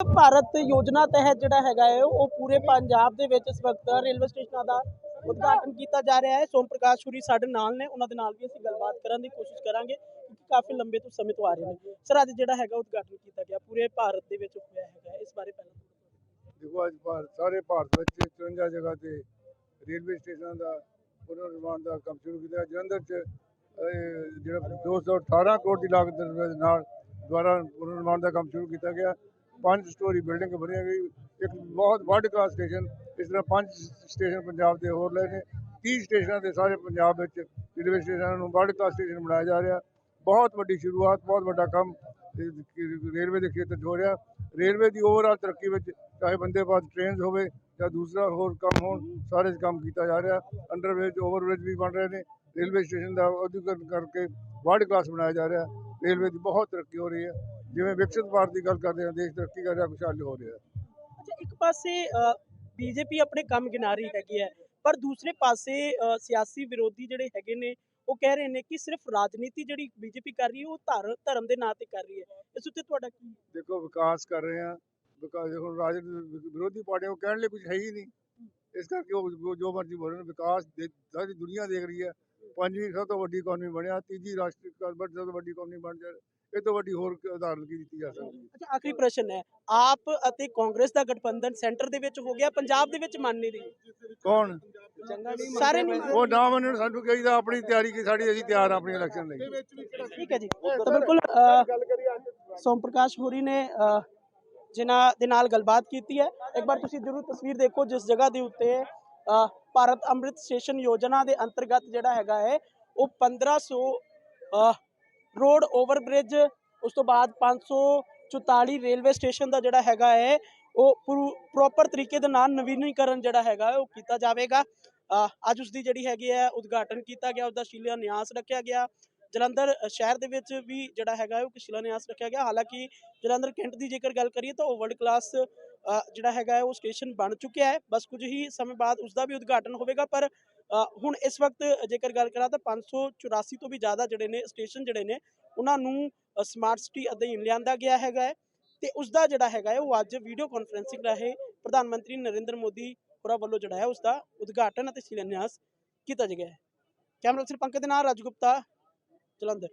ਭਾਰਤ ਯੋਜਨਾ ਤਹਿਤ ਜਿਹੜਾ ਹੈਗਾ ਹੈ, ਉਹ ਪੂਰੇ ਪੰਜਾਬ ਦੇ ਵਿੱਚ ਇਸ ਵਕਤ ਰੇਲਵੇ ਸਟੇਸ਼ਨਾਂ ਦਾ ਉਦਘਾਟਨ ਕੀਤਾ ਜਾ ਰਿਹਾ ਹੈ। ਸੋਮ ਪ੍ਰਕਾਸ਼ ਸ਼ੁਰੀ ਸਾਡੇ ਨਾਲ ਨੇ, ਉਹਨਾਂ ਦੇ ਨਾਲ ਵੀ ਅਸੀਂ ਗੱਲਬਾਤ ਕਰਨ ਦੀ ਕੋਸ਼ਿਸ਼ ਕਰਾਂਗੇ, ਕਿਉਂਕਿ ਕਾਫੀ ਲੰਬੇ ਤੋਂ ਸਮੇਂ ਤੋਂ ਆ ਰਹੇ ਨੇ। ਸਰ, ਅੱਜ ਜਿਹੜਾ ਹੈਗਾ ਉਦਘਾਟਨ ਕੀਤਾ ਗਿਆ, ਪੂਰੇ ਭਾਰਤ ਦੇ ਵਿੱਚ ਹੋਇਆ ਹੈਗਾ ਇਸ ਬਾਰੇ ਪਹਿਲਾਂ ਦੇਖੋ, ਅੱਜ ਭਾਰਤ, ਸਾਰੇ ਭਾਰਤ ਵਿੱਚ 54 ਜਗ੍ਹਾ ਤੇ ਰੇਲਵੇ ਸਟੇਸ਼ਨਾਂ ਦਾ ਪੁਨਰ ਨਿਰਮਾਣ ਦਾ ਕੰਮ ਸ਼ੁਰੂ ਕੀਤਾ। ਜਲੰਧਰ 'ਚ ਜਿਹੜਾ 218 ਕਰੋੜ ਦੀ ਲਾਗਤ ਦੇ ਨਾਲ ਦੁਆਰਾ ਪੁਨਰ ਨਿਰਮਾਣ ਦਾ ਕੰਮ ਸ਼ੁਰੂ ਕੀਤਾ ਗਿਆ। ਪੰਜ ਸਟੋਰੀ ਬਿਲਡਿੰਗ ਬਣੀ ਗਈ ਇੱਕ ਬਹੁਤ ਵਰਲਡ ਕਲਾਸ ਸਟੇਸ਼ਨ ਇਸ ਤਰ੍ਹਾਂ ਪੰਜ ਸਟੇਸ਼ਨ ਪੰਜਾਬ ਦੇ ਹੋਰ ਲਏ ਨੇ। 30 ਸਟੇਸ਼ਨਾਂ ਦੇ ਸਾਰੇ ਪੰਜਾਬ ਵਿੱਚ ਰੇਲਵੇ ਸਟੇਸ਼ਨਾਂ ਨੂੰ ਵਰਲਡ ਕਲਾਸ ਸਟੇਸ਼ਨ ਬਣਾਇਆ ਜਾ ਰਿਹਾ। ਬਹੁਤ ਵੱਡੀ ਸ਼ੁਰੂਆਤ, ਬਹੁਤ ਵੱਡਾ ਕੰਮ ਰੇਲਵੇ ਦੇ ਖੇਤਰ 'ਚ ਹੋ ਰਿਹਾ। ਰੇਲਵੇ ਦੀ ਓਵਰਆਲ ਤਰੱਕੀ ਵਿੱਚ ਚਾਹੇ ਬੰਦੇ ਭਾਰਤ ਟ੍ਰੇਨਸ ਹੋਵੇ ਜਾਂ ਦੂਸਰਾ ਹੋਰ ਕੰਮ ਹੋਣ, ਸਾਰੇ 'ਚ ਕੰਮ ਕੀਤਾ ਜਾ ਰਿਹਾ। ਅੰਡਰਵੇਜ ਓਵਰਵੇਜ ਵੀ ਬਣ ਰਹੇ ਨੇ। ਰੇਲਵੇ ਸਟੇਸ਼ਨ ਦਾ ਉਦਘਾਟਨ ਕਰਕੇ ਵਰਲਡ ਕਲਾਸ ਬਣਾਇਆ ਜਾ ਰਿਹਾ। ਰੇਲਵੇ ਦੀ ਬਹੁਤ ਤਰੱਕੀ ਹੋ ਰਹੀ ਹੈ। ਜਿਵੇਂ ਵਿਕਸਿਤ ਭਾਰਤ ਦੀ ਗੱਲ ਕਰਦੇ ਹਾਂ ਦੇਸ਼ ਤਰੱਕੀ ਕਰ ਰਿਹਾ ਖੁਸ਼ਹਾਲੀ ਹੋ ਰਿਹਾ। ਅੱਛਾ ਇੱਕ ਪਾਸੇ ਬੀਜੇਪੀ ਆਪਣੇ ਕੰਮ ਗਿਣਾ ਰਹੀ ਹੈਗੀ ਹੈ ਪਰ ਦੂਸਰੇ ਪਾਸੇ ਸਿਆਸੀ ਵਿਰੋਧੀ ਜਿਹੜੇ ਹੈਗੇ ਨੇ ਉਹ ਕਹਿ ਰਹੇ ਨੇ ਕਿ ਸਿਰਫ ਰਾਜਨੀਤੀ ਜਿਹੜੀ ਬੀਜੇਪੀ ਕਰ ਰਹੀ ਹੈ ਉਹ ਧਰ ਧਰਮ ਦੇ ਨਾਂ ਤੇ ਕਰ ਰਹੀ ਹੈ। ਇਸ ਉੱਤੇ ਤੁਹਾਡਾ ਕੀ? ਦੇਖੋ ਵਿਕਾਸ ਕਰ ਰਹੇ ਹਾਂ। ਵਿਕਾਸ ਦੇਖੋ ਰਾਜ ਵਿਰੋਧੀ ਪਾਰਟੀਆਂ ਉਹ ਕਹਿਣ ਲਈ ਕੁਝ ਹੈ ਹੀ ਨਹੀਂ। ਇਸ ਕਰਕੇ ਉਹ ਜੋ- ਮਰਜ਼ੀ ਬੋਲਣ ਵਿਕਾਸ ਸਾਰੀ ਦੁਨੀਆ ਦੇਖ ਰਹੀ ਹੈ। ਪੰਜਵੀਂ ਸਭ ਤੋਂ ਵੱਡੀ ਇਕਨੋਮੀ ਬਣਿਆ ਤੀਜੀ ਰਾਸ਼ਟਰੀ ਸਭ ਤੋਂ ਵੱਡੀ ਇਕਨੋਮੀ ਬਣ ਜਾ ਇਹ ਤੋਂ ਵੱਡੀ ਹੋਰ ਉਦਾਹਰਨ ਕੀ ਦਿੱਤੀ ਜਾ ਸਕਦੀ ਹੈ? ਅੱਛਾ ਆਖਰੀ ਪ੍ਰਸ਼ਨ ਹੈ ਆਪ ਅਤੇ ਕਾਂਗਰਸ ਦਾ ਗਠਬੰਧਨ ਸੈਂਟਰ ਦੇ ਵਿੱਚ ਹੋ ਗਿਆ ਪੰਜਾਬ ਦੇ ਵਿੱਚ ਮੰਨ ਨਹੀਂ ਰਹੀ? ਕੌਣ? ਸਾਰੇ ਨਹੀਂ ਉਹ ਨਾ ਮੰਨਣ ਸਾਨੂੰ ਕਹੀਦਾ ਆਪਣੀ ਤਿਆਰੀ ਕੀ ਸਾਡੀ ਅਸੀਂ ਤਿਆਰ ਆਪਣੀ ਇਲੈਕਸ਼ਨ ਲਈ। ਠੀਕ ਹੈ ਜੀ। ਤਾਂ ਬਿਲਕੁਲ ਸੋਮ ਪ੍ਰਕਾਸ਼ ਹੋਰੀ ਨੇ ਜਿਨ੍ਹਾਂ ਦੇ ਨਾਲ ਗੱਲਬਾਤ ਕੀਤੀ ਹੈ। ਇੱਕ ਵਾਰ ਤੁਸੀਂ ਜ਼ਰੂਰ ਤਸਵੀਰ ਦੇਖੋ ਜਿਸ ਜਗ੍ਹਾ ਦੇ ਉੱਤੇ ਭਾਰਤ ਅੰਮ੍ਰਿਤ ਸਟੇਸ਼ਨ ਯੋਜਨਾ ਦੇ ਅੰਤਰਗਤ ਜਿਹੜਾ ਹੈਗਾ ਹੈ ਉਹ 1500 ਅ, ਰੋਡ ਓਵਰ ਬ੍ਰਿਜ ਉਸ ਤੋਂ ਬਾਅਦ 544 ਰੇਲਵੇ ਸਟੇਸ਼ਨ ਦਾ ਜਿਹੜਾ ਹੈਗਾ ਹੈ ਉਹ ਪ੍ਰੋਪਰ ਤਰੀਕੇ ਦੇ ਨਾਲ ਨਵੀਨੀਕਰਨ ਜਿਹੜਾ ਹੈਗਾ ਉਹ ਕੀਤਾ ਜਾਵੇਗਾ। ਅੱਜ ਉਸ ਦੀ ਜਿਹੜੀ ਹੈਗੀ ਹੈ ਉਦਘਾਟਨ ਕੀਤਾ ਗਿਆ ਉਸ ਦਾ ਸ਼ਿਲਾਨਿਆਸ ਰੱਖਿਆ ਗਿਆ। ਜਲੰਧਰ ਸ਼ਹਿਰ ਦੇ ਵਿੱਚ ਵੀ ਜਿਹੜਾ ਹੈਗਾ ਹੈ ਉਹ ਸ਼ਿਲਾਨਿਆਸ ਰੱਖਿਆ ਗਿਆ। ਹਾਲਾਂਕਿ ਜਲੰਧਰ ਕੈਂਟ ਦੀ ਜੇਕਰ ਗੱਲ ਕਰੀਏ ਤਾਂ ਉਹ ਵਰਲਡ ਕਲਾਸ ਜਿਹੜਾ ਹੈਗਾ ਹੈ, ਉਹ ਸਟੇਸ਼ਨ ਬਣ ਚੁੱਕਿਆ ਹੈ। ਬਸ ਕੁਝ ਹੀ ਸਮੇਂ ਬਾਅਦ ਉਸ ਦਾ ਵੀ ਉਦਘਾਟਨ ਹੋਵੇਗਾ, ਪਰ ਹੁਣ ਇਸ ਵਕਤ ਜੇਕਰ ਗੱਲ ਕਰਾਂ ਤਾਂ 584 ਤੋਂ ਵੀ ਜ਼ਿਆਦਾ ਜਿਹੜੇ ਨੇ ਸਟੇਸ਼ਨ ਜਿਹੜੇ ਨੇ, ਉਹਨਾਂ ਨੂੰ ਸਮਾਰਟ ਸਿਟੀ ਅਧੀਨ ਲਿਆਂਦਾ ਗਿਆ ਹੈਗਾ ਹੈ। ਤੇ ਉਸ ਦਾ ਜਿਹੜਾ ਹੈਗਾ ਹੈ, ਉਹ ਅੱਜ ਵੀਡੀਓ ਕਾਨਫਰੰਸਿੰਗ ਰਾਹੀਂ ਪ੍ਰਧਾਨ ਮੰਤਰੀ ਨਰਿੰਦਰ ਮੋਦੀ ਹੋਰਾਂ ਵੱਲੋਂ ਜਿਹੜਾ ਹੈ ਉਸ ਦਾ ਉਦਘਾਟਨ ਅਤੇ ਸ਼ਿਲਾਨਿਆਸ ਕੀਤਾ ਗਿਆ ਹੈ। ਕੈਮਰਾ ਪਰਸਨ ਪੰਕਜ ਦੇ ਨਾਲ ਰਾਜ ਗੁਪਤਾ, ਜਲੰਧਰ।